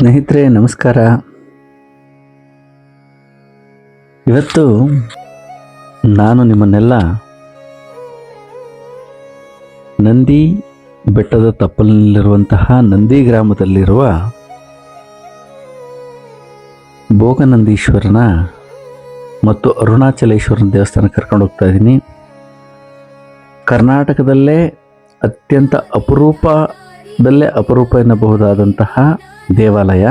ಸ್ನೇಹಿತರೆ, ನಮಸ್ಕಾರ. ಇವತ್ತು ನಾನು ನಿಮ್ಮನ್ನೆಲ್ಲ ನಂದಿ ಬೆಟ್ಟದ ತಪ್ಪಲಿನಲ್ಲಿರುವಂತಹ ನಂದಿ ಗ್ರಾಮದಲ್ಲಿರುವ ಭೋಗನಂದೀಶ್ವರನ ಮತ್ತು ಅರುಣಾಚಲೇಶ್ವರನ ದೇವಸ್ಥಾನ ಕರ್ಕೊಂಡು ಹೋಗ್ತಾ ಇದ್ದೀನಿ. ಕರ್ನಾಟಕದಲ್ಲೇ ಅತ್ಯಂತ ಅಪರೂಪದಲ್ಲೇ ಅಪರೂಪ ಎನ್ನಬಹುದಾದಂತಹ ದೇವಾಲಯ.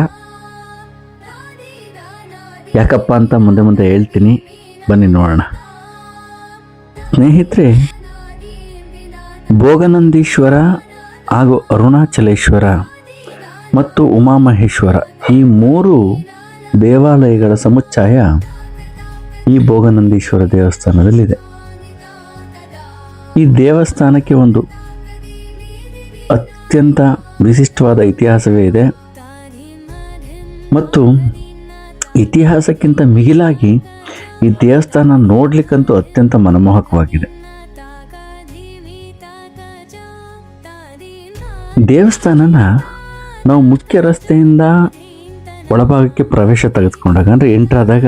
ಯಾಕಪ್ಪ ಅಂತ ಮುಂದೆ ಮುಂದೆ ಹೇಳ್ತೀನಿ. ಬನ್ನಿ ನೋಡೋಣ. ಸ್ನೇಹಿತರೆ, ಭೋಗನಂದೀಶ್ವರ ಹಾಗೂ ಅರುಣಾಚಲೇಶ್ವರ ಮತ್ತು ಉಮಾಮಹೇಶ್ವರ ಈ ಮೂರು ದೇವಾಲಯಗಳ ಸಮುಚ್ಚಯ ಈ ಭೋಗನಂದೀಶ್ವರ ದೇವಸ್ಥಾನದಲ್ಲಿದೆ. ಈ ದೇವಸ್ಥಾನಕ್ಕೆ ಒಂದು ಅತ್ಯಂತ ವಿಶಿಷ್ಟವಾದ ಇತಿಹಾಸವೇ ಇದೆ. ಮತ್ತು ಇತಿಹಾಸಕ್ಕಿಂತ ಮಿಗಿಲಾಗಿ ಈ ದೇವಸ್ಥಾನ ನೋಡ್ಲಿಕ್ಕಂತೂ ಅತ್ಯಂತ ಮನಮೋಹಕವಾಗಿದೆ. ದೇವಸ್ಥಾನನ ನಾವು ಮುಖ್ಯ ರಸ್ತೆಯಿಂದ ಒಳಭಾಗಕ್ಕೆ ಪ್ರವೇಶ ತೆಗೆದುಕೊಂಡಾಗ, ಅಂದರೆ ಎಂಟ್ರಾದಾಗ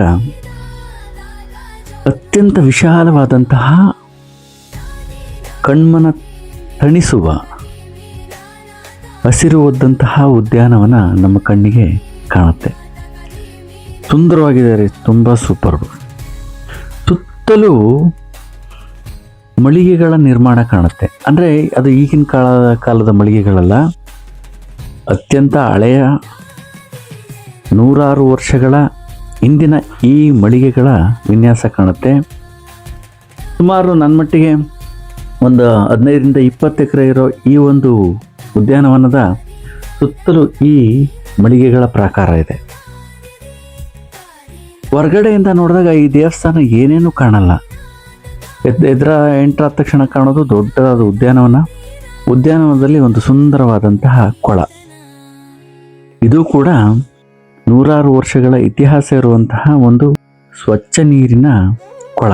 ಅತ್ಯಂತ ವಿಶಾಲವಾದಂತಹ ಕಣ್ಮನ ತಣಿಸುವ ಹಸಿರು ಒದ್ದಂತಹ ಉದ್ಯಾನವನ ನಮ್ಮ ಕಣ್ಣಿಗೆ ಕಾಣುತ್ತೆ. ಸುಂದರವಾಗಿದೆ ರೀ ತುಂಬ ಸೂಪರ್ ಸುತ್ತಲೂ ಮಳಿಗೆಗಳ ನಿರ್ಮಾಣ ಕಾಣುತ್ತೆ. ಅಂದರೆ ಅದು ಈಗಿನ ಕಾಲ ಕಾಲದ ಮಳಿಗೆಗಳಲ್ಲ, ಅತ್ಯಂತ ಹಳೆಯ ನೂರಾರು ವರ್ಷಗಳ ಇಂದಿನ ಈ ಮಳಿಗೆಗಳ ವಿನ್ಯಾಸ ಕಾಣುತ್ತೆ. ಸುಮಾರು ನನ್ನ ಮಟ್ಟಿಗೆ ಒಂದು ಹದಿನೈದರಿಂದ ಇಪ್ಪತ್ತು ಎಕರೆ ಇರೋ ಈ ಒಂದು ಉದ್ಯಾನವನದ ಸುತ್ತಲೂ ಈ ಮಳಿಗೆಗಳ ಪ್ರಕಾರ ಇದೆ. ಹೊರಗಡೆಯಿಂದ ನೋಡಿದಾಗ ಈ ದೇವಸ್ಥಾನ ಏನೇನು ಕಾಣಲ್ಲ. ಎದ್, ಎದುರ ಎಂಟ್ರಾದ ತಕ್ಷಣ ಕಾಣೋದು ದೊಡ್ಡದಾದ ಉದ್ಯಾನವನ. ಉದ್ಯಾನವನದಲ್ಲಿ ಒಂದು ಸುಂದರವಾದಂತಹ ಕೊಳ. ಇದು ಕೂಡ ನೂರಾರು ವರ್ಷಗಳ ಇತಿಹಾಸ ಇರುವಂತಹ ಒಂದು ಸ್ವಚ್ಛ ನೀರಿನ ಕೊಳ.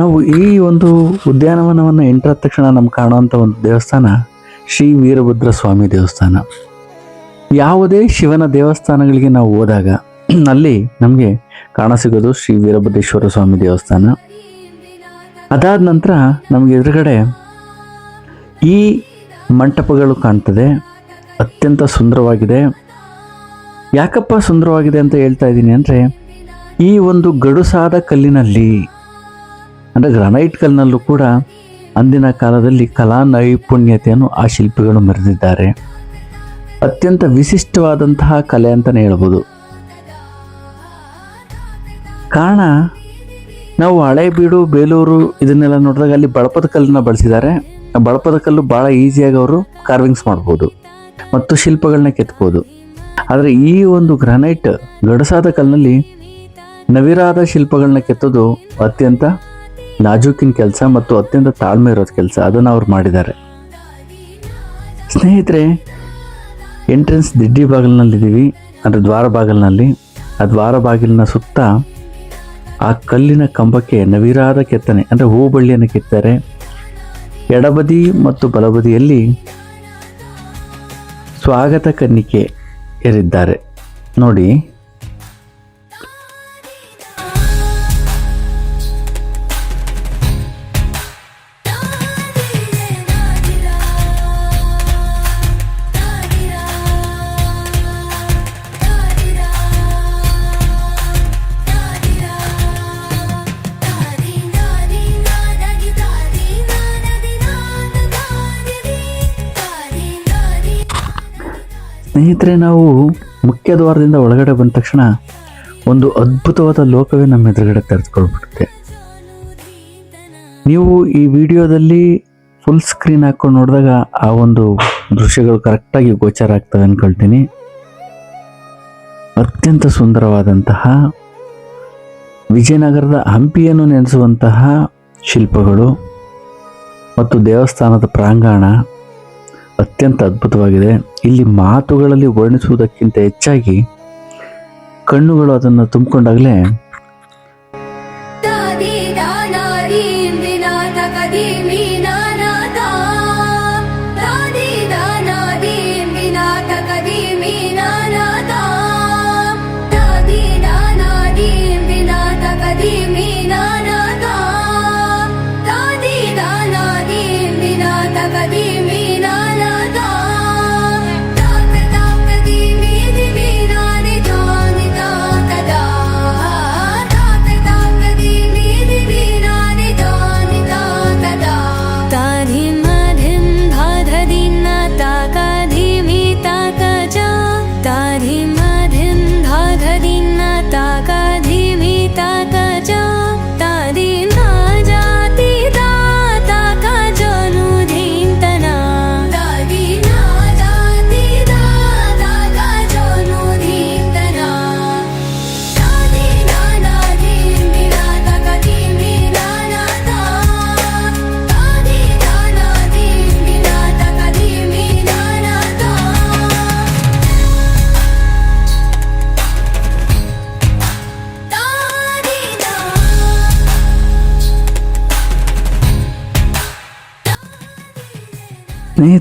ನಾವು ಈ ಒಂದು ಉದ್ಯಾನವನವನ್ನು ಎಂಟ್ರಾದ ತಕ್ಷಣ ನಮ್ಗೆ ಕಾಣುವಂಥ ಒಂದು ದೇವಸ್ಥಾನ ಶ್ರೀ ವೀರಭದ್ರ ಸ್ವಾಮಿ ದೇವಸ್ಥಾನ. ಯಾವುದೇ ಶಿವನ ದೇವಸ್ಥಾನಗಳಿಗೆ ನಾವು ಹೋದಾಗ ಅಲ್ಲಿ ನಮಗೆ ಕಾಣ ಸಿಗೋದು ಶ್ರೀ ವೀರಭದ್ರೇಶ್ವರ ಸ್ವಾಮಿ ದೇವಸ್ಥಾನ. ಅದಾದ ನಂತರ ನಮಗೆ ಎದುರುಗಡೆ ಈ ಮಂಟಪಗಳು ಕಾಣ್ತದೆ. ಅತ್ಯಂತ ಸುಂದರವಾಗಿದೆ. ಯಾಕಪ್ಪ ಸುಂದರವಾಗಿದೆ ಅಂತ ಹೇಳ್ತಾ ಇದ್ದೀನಿ ಅಂದರೆ ಈ ಒಂದು ಗಡುಸಾದ ಕಲ್ಲಿನಲ್ಲಿ ಅಂದರೆ ಗ್ರಾನೈಟ್ ಕಲ್ಲಿನಲ್ಲೂ ಕೂಡ ಅಂದಿನ ಕಾಲದಲ್ಲಿ ಕಲಾ ನೈಪುಣ್ಯತೆಯನ್ನು ಆ ಶಿಲ್ಪಿಗಳು ಮೆರೆದಿದ್ದಾರೆ. ಅತ್ಯಂತ ವಿಶಿಷ್ಟವಾದಂತಹ ಕಲೆ ಅಂತಲೇ ಹೇಳ್ಬೋದು. ಕಾರಣ, ನಾವು ಹಳೇಬೀಡು, ಬೇಲೂರು ಇದನ್ನೆಲ್ಲ ನೋಡಿದಾಗ ಅಲ್ಲಿ ಬಳಪದ ಕಲ್ಲನ್ನ ಬಳಸಿದ್ದಾರೆ. ಬಳಪದ ಕಲ್ಲು ಭಾಳ ಈಸಿಯಾಗಿ ಅವರು ಕಾರ್ವಿಂಗ್ಸ್ ಮಾಡ್ಬೋದು ಮತ್ತು ಶಿಲ್ಪಗಳನ್ನ ಕೆತ್ಬೋದು. ಆದರೆ ಈ ಒಂದು ಗ್ರಾನೈಟ್ ಗಡಸಾದ ಕಲ್ಲಿನಲ್ಲಿ ನವಿರಾದ ಶಿಲ್ಪಗಳನ್ನ ಕೆತ್ತೋದು ಅತ್ಯಂತ ನಾಜೂಕಿನ ಕೆಲಸ ಮತ್ತು ಅತ್ಯಂತ ತಾಳ್ಮೆ ಇರೋದು ಕೆಲಸ, ಅದನ್ನು ಅವ್ರು ಮಾಡಿದ್ದಾರೆ. ಸ್ನೇಹಿತರೆ ಎಂಟ್ರೆನ್ಸ್ ದಿಡ್ಡಿ ಬಾಗಿಲಿನಲ್ಲಿದ್ದೀವಿ. ಅಂದರೆ ದ್ವಾರ ಬಾಗಿಲಿನಲ್ಲಿ. ಆ ದ್ವಾರ ಬಾಗಿಲಿನ ಸುತ್ತ ಆ ಕಲ್ಲಿನ ಕಂಬಕ್ಕೆ ನವಿರಾದ ಕೆತ್ತನೆ, ಅಂದರೆ ಹೂ ಬಳ್ಳಿಯನ್ನು ಕೆತ್ತಾರೆ ಎಡಬದಿ ಮತ್ತು ಬಲಬದಿಯಲ್ಲಿ ಸ್ವಾಗತ ಕನ್ನಿಕೆ ಏರಿದ್ದಾರೆ. ನೋಡಿ ಸ್ನೇಹಿತರೆ, ನಾವು ಮುಖ್ಯ ದ್ವಾರದಿಂದ ಒಳಗಡೆ ಬಂದ ತಕ್ಷಣ ಒಂದು ಅದ್ಭುತವಾದ ಲೋಕವೇ ನಮ್ಮ ಎದುರುಗಡೆ ತೆರೆದುಕೊಳ್ಬಿಡುತ್ತೆ. ನೀವು ಈ ವಿಡಿಯೋದಲ್ಲಿ ಫುಲ್ ಸ್ಕ್ರೀನ್ ಹಾಕ್ಕೊಂಡು ನೋಡಿದಾಗ ಆ ಒಂದು ದೃಶ್ಯಗಳು ಕರೆಕ್ಟಾಗಿ ಗೋಚರ ಆಗ್ತವೆ ಅಂದ್ಕೊಳ್ತೀನಿ ಅತ್ಯಂತ ಸುಂದರವಾದಂತಹ ವಿಜಯನಗರದ ಹಂಪಿಯನ್ನು ನೆನೆಸುವಂತಹ ಶಿಲ್ಪಗಳು ಮತ್ತು ದೇವಸ್ಥಾನದ ಪ್ರಾಂಗಣ ಅತ್ಯಂತ ಅದ್ಭುತವಾಗಿದೆ. ಇಲ್ಲಿ ಮಾತುಗಳಲ್ಲಿ ವರ್ಣಿಸುವುದಕ್ಕಿಂತ ಹೆಚ್ಚಾಗಿ ಕಣ್ಣುಗಳು ಅದನ್ನು ತುಂಬಿಕೊಂಡಾಗಲೇ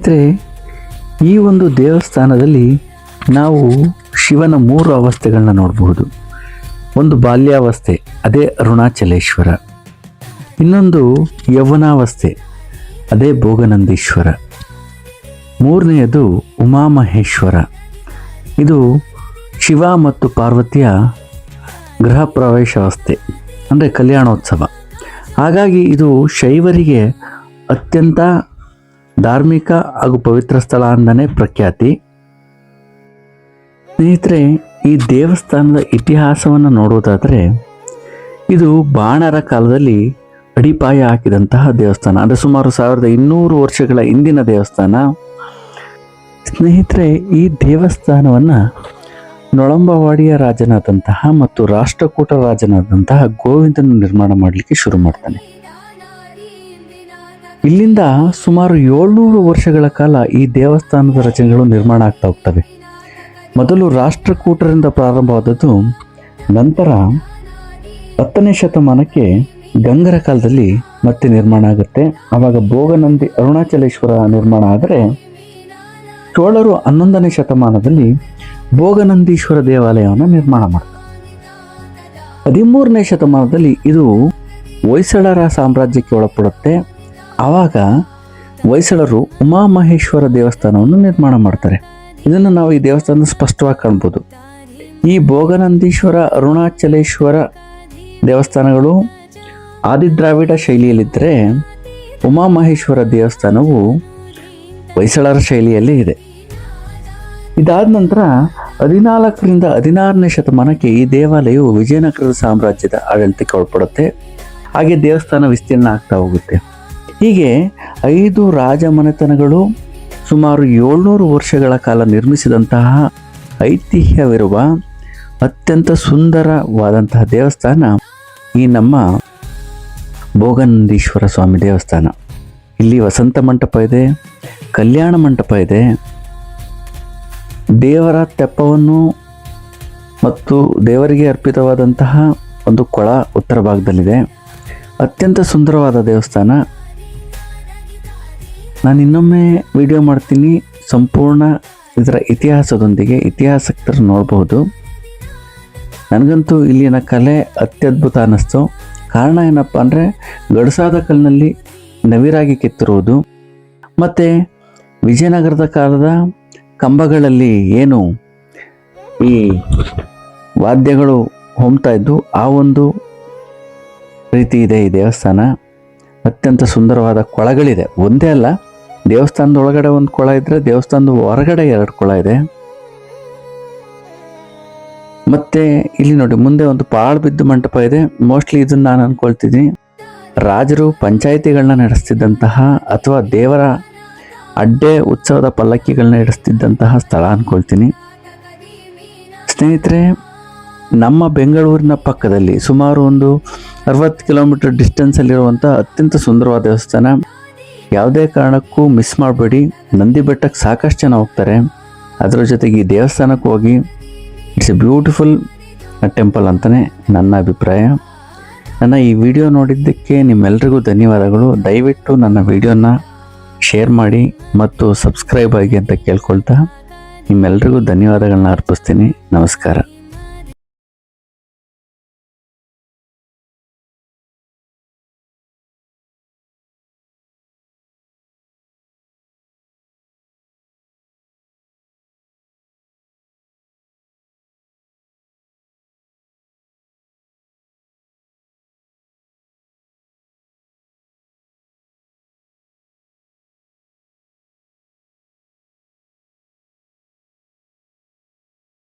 ಸ್ನೇಹಿತರೆ ಈ ಒಂದು ದೇವಸ್ಥಾನದಲ್ಲಿ ನಾವು ಶಿವನ ಮೂರು ಅವಸ್ಥೆಗಳನ್ನ ನೋಡಬಹುದು. ಒಂದು ಬಾಲ್ಯಾವಸ್ಥೆ, ಅದೇ ಅರುಣಾಚಲೇಶ್ವರ. ಇನ್ನೊಂದು ಯೌವನಾವಸ್ಥೆ, ಅದೇ ಭೋಗನಂದೀಶ್ವರ. ಮೂರನೆಯದು ಉಮಾಮಹೇಶ್ವರ. ಇದು ಶಿವ ಮತ್ತು ಪಾರ್ವತಿಯ ಗೃಹ ಪ್ರವೇಶಾವಸ್ಥೆ, ಅಂದರೆ ಕಲ್ಯಾಣೋತ್ಸವ. ಹಾಗಾಗಿ ಇದು ಶೈವರಿಗೆ ಅತ್ಯಂತ ಧಾರ್ಮಿಕ ಹಾಗೂ ಪವಿತ್ರ ಸ್ಥಳ ಅಂದನೇ ಪ್ರಖ್ಯಾತಿ. ಸ್ನೇಹಿತರೆ, ಈ ದೇವಸ್ಥಾನದ ಇತಿಹಾಸವನ್ನು ನೋಡುವುದಾದರೆ, ಇದು ಬಾಣರ ಕಾಲದಲ್ಲಿ ಅಡಿಪಾಯ ಹಾಕಿದಂತಹ ದೇವಸ್ಥಾನ. ಅಂದರೆ ಸುಮಾರು ಸಾವಿರದ ಇನ್ನೂರು ವರ್ಷಗಳ ಹಿಂದಿನ ದೇವಸ್ಥಾನ. ಸ್ನೇಹಿತರೆ, ಈ ದೇವಸ್ಥಾನವನ್ನು ನೊಳಂಬವಾಡಿಯ ರಾಜನಾದಂತಹ ಮತ್ತು ರಾಷ್ಟ್ರಕೂಟ ರಾಜನಾದಂತಹ ಗೋವಿಂದನ ನಿರ್ಮಾಣ ಮಾಡಲಿಕ್ಕೆ ಶುರು ಮಾಡ್ತಾನೆ. ಇಲ್ಲಿಂದ ಸುಮಾರು ಏಳ್ನೂರು ವರ್ಷಗಳ ಕಾಲ ಈ ದೇವಸ್ಥಾನದ ರಚನೆಗಳು ನಿರ್ಮಾಣ ಆಗ್ತಾ ಹೋಗ್ತವೆ. ಮೊದಲು ರಾಷ್ಟ್ರಕೂಟರಿಂದ ಪ್ರಾರಂಭವಾದದ್ದು ನಂತರ ಹತ್ತನೇ ಶತಮಾನಕ್ಕೆ ಗಂಗರ ಕಾಲದಲ್ಲಿ ಮತ್ತೆ ನಿರ್ಮಾಣ ಆಗುತ್ತೆ. ಆವಾಗ ಭೋಗನಂದಿ ಅರುಣಾಚಲೇಶ್ವರ ನಿರ್ಮಾಣ ಆದರೆ ಚೋಳರು ಹನ್ನೊಂದನೇ ಶತಮಾನದಲ್ಲಿ ಭೋಗನಂದೀಶ್ವರ ದೇವಾಲಯವನ್ನು ನಿರ್ಮಾಣ ಮಾಡ್ತಾರೆ. ಹದಿಮೂರನೇ ಶತಮಾನದಲ್ಲಿ ಇದು ಹೊಯ್ಸಳರ ಸಾಮ್ರಾಜ್ಯಕ್ಕೆ ಒಳಪಡುತ್ತೆ. ಆವಾಗ ಹೊಯ್ಸಳರು ಉಮಾಮಹೇಶ್ವರ ದೇವಸ್ಥಾನವನ್ನು ನಿರ್ಮಾಣ ಮಾಡ್ತಾರೆ. ಇದನ್ನು ನಾವು ಈ ದೇವಸ್ಥಾನ ಸ್ಪಷ್ಟವಾಗಿ ಕಾಣ್ಬೋದು. ಈ ಭೋಗನಂದೀಶ್ವರ, ಅರುಣಾಚಲೇಶ್ವರ ದೇವಸ್ಥಾನಗಳು ಆದಿದ್ರಾವಿಡ ಶೈಲಿಯಲ್ಲಿದ್ದರೆ ಉಮಾಮಹೇಶ್ವರ ದೇವಸ್ಥಾನವು ಹೊಯ್ಸಳರ ಶೈಲಿಯಲ್ಲಿ ಇದೆ. ಇದಾದ ನಂತರ ಹದಿನಾಲ್ಕರಿಂದ ಹದಿನಾರನೇ ಶತಮಾನಕ್ಕೆ ಈ ದೇವಾಲಯವು ವಿಜಯನಗರದ ಸಾಮ್ರಾಜ್ಯದ ಆಡಳಿತಕ್ಕೆ ಒಳಪಡುತ್ತೆ. ಹಾಗೆ ದೇವಸ್ಥಾನ ವಿಸ್ತೀರ್ಣ ಆಗ್ತಾ ಹೋಗುತ್ತೆ. ಹೀಗೆ ಐದು ರಾಜಮನೆತನಗಳು ಸುಮಾರು ಏಳ್ನೂರು ವರ್ಷಗಳ ಕಾಲ ನಿರ್ಮಿಸಿದಂತಹ ಐತಿಹ್ಯವಿರುವ ಅತ್ಯಂತ ಸುಂದರವಾದಂತಹ ದೇವಸ್ಥಾನ ಈ ನಮ್ಮ ಭೋಗನಂದೀಶ್ವರ ಸ್ವಾಮಿ ದೇವಸ್ಥಾನ. ಇಲ್ಲಿ ವಸಂತ ಮಂಟಪ ಇದೆ, ಕಲ್ಯಾಣ ಮಂಟಪ ಇದೆ. ದೇವರ ತೆಪ್ಪವನ್ನು ಮತ್ತು ದೇವರಿಗೆ ಅರ್ಪಿತವಾದಂತಹ ಒಂದು ಕೊಳ ಉತ್ತರ ಭಾಗದಲ್ಲಿದೆ. ಅತ್ಯಂತ ಸುಂದರವಾದ ದೇವಸ್ಥಾನ. ನಾನು ಇನ್ನೊಮ್ಮೆ ವಿಡಿಯೋ ಮಾಡ್ತೀನಿ. ಸಂಪೂರ್ಣ ಇದರ ಇತಿಹಾಸದೊಂದಿಗೆ ಇತಿಹಾಸಕ್ಕರು ನೋಡಬಹುದು ನನಗಂತೂ ಇಲ್ಲಿನ ಕಲೆ ಅತ್ಯದ್ಭುತ ಅನ್ನಿಸ್ತು. ಕಾರಣ ಏನಪ್ಪ ಅಂದರೆ, ಗಡಸಾದ ಕಲ್ಲಿನಲ್ಲಿ ನವಿರಾಗಿ ಕೆತ್ತಿರುವುದು. ಮತ್ತು ವಿಜಯನಗರದ ಕಾಲದ ಕಂಬಗಳಲ್ಲಿ ಏನು ಈ ವಾದ್ಯಗಳು ಹೊಮ್ತಾ ಇದ್ದು, ಆ ಒಂದು ರೀತಿ ಇದೆ ಈ ದೇವಸ್ಥಾನ. ಅತ್ಯಂತ ಸುಂದರವಾದ ಕೊಳಗಳಿದೆ. ಒಂದೇ ಅಲ್ಲ ದೇವಸ್ಥಾನದ ಒಳಗಡೆ ಒಂದು ಕೊಳ ಇದ್ರೆ ದೇವಸ್ಥಾನದ ಹೊರಗಡೆ ಎರಡು ಕೊಳ ಇದೆ. ಮತ್ತೆ ಇಲ್ಲಿ ನೋಡಿ, ಮುಂದೆ ಒಂದು ಪಾಳು ಬಿದ್ದು ಮಂಟಪ ಇದೆ. ಮೋಸ್ಟ್ಲಿ ಇದನ್ನ ನಾನು ಅನ್ಕೊಳ್ತಿದ್ದೀನಿ. ರಾಜರು ಪಂಚಾಯಿತಿಗಳನ್ನ ನಡೆಸ್ತಿದ್ದಂತಹ ಅಥವಾ ದೇವರ ಅಡ್ಡೆ ಉತ್ಸವದ ಪಲ್ಲಕ್ಕಿಗಳನ್ನ ನಡೆಸ್ತಿದ್ದಂತಹ ಸ್ಥಳ ಅನ್ಕೊಳ್ತೀನಿ. ಸ್ನೇಹಿತರೆ, ನಮ್ಮ ಬೆಂಗಳೂರಿನ ಪಕ್ಕದಲ್ಲಿ ಸುಮಾರು ಒಂದು ಅರವತ್ತು ಕಿಲೋಮೀಟರ್ ಡಿಸ್ಟೆನ್ಸಲ್ಲಿರುವಂಥ ಅತ್ಯಂತ ಸುಂದರವಾದ ದೇವಸ್ಥಾನ ಯಾವುದೇ ಕಾರಣಕ್ಕೂ ಮಿಸ್ ಮಾಡಬೇಡಿ. ನಂದಿ ಬೆಟ್ಟಕ್ಕೆ ಸಾಕಷ್ಟು ಜನ ಹೋಗ್ತಾರೆ. ಅದರ ಜೊತೆಗೆ ಈ ದೇವಸ್ಥಾನಕ್ಕೆ ಹೋಗಿ ಇಟ್ಸ್ ಎ ಬ್ಯೂಟಿಫುಲ್ ಟೆಂಪಲ್ ಅಂತಲೇ ನನ್ನ ಅಭಿಪ್ರಾಯ. ನನ್ನ ಈ ವಿಡಿಯೋ ನೋಡಿದ್ದಕ್ಕೆ ನಿಮ್ಮೆಲ್ರಿಗೂ ಧನ್ಯವಾದಗಳು. ದಯವಿಟ್ಟು ನನ್ನ ವಿಡಿಯೋನ ಶೇರ್ ಮಾಡಿ ಮತ್ತು ಸಬ್ಸ್ಕ್ರೈಬ್ ಆಗಿ ಅಂತ ಕೇಳ್ಕೊಳ್ತಾ ನಿಮ್ಮೆಲ್ರಿಗೂ ಧನ್ಯವಾದಗಳನ್ನ ಅರ್ಪಿಸ್ತೀನಿ. ನಮಸ್ಕಾರ.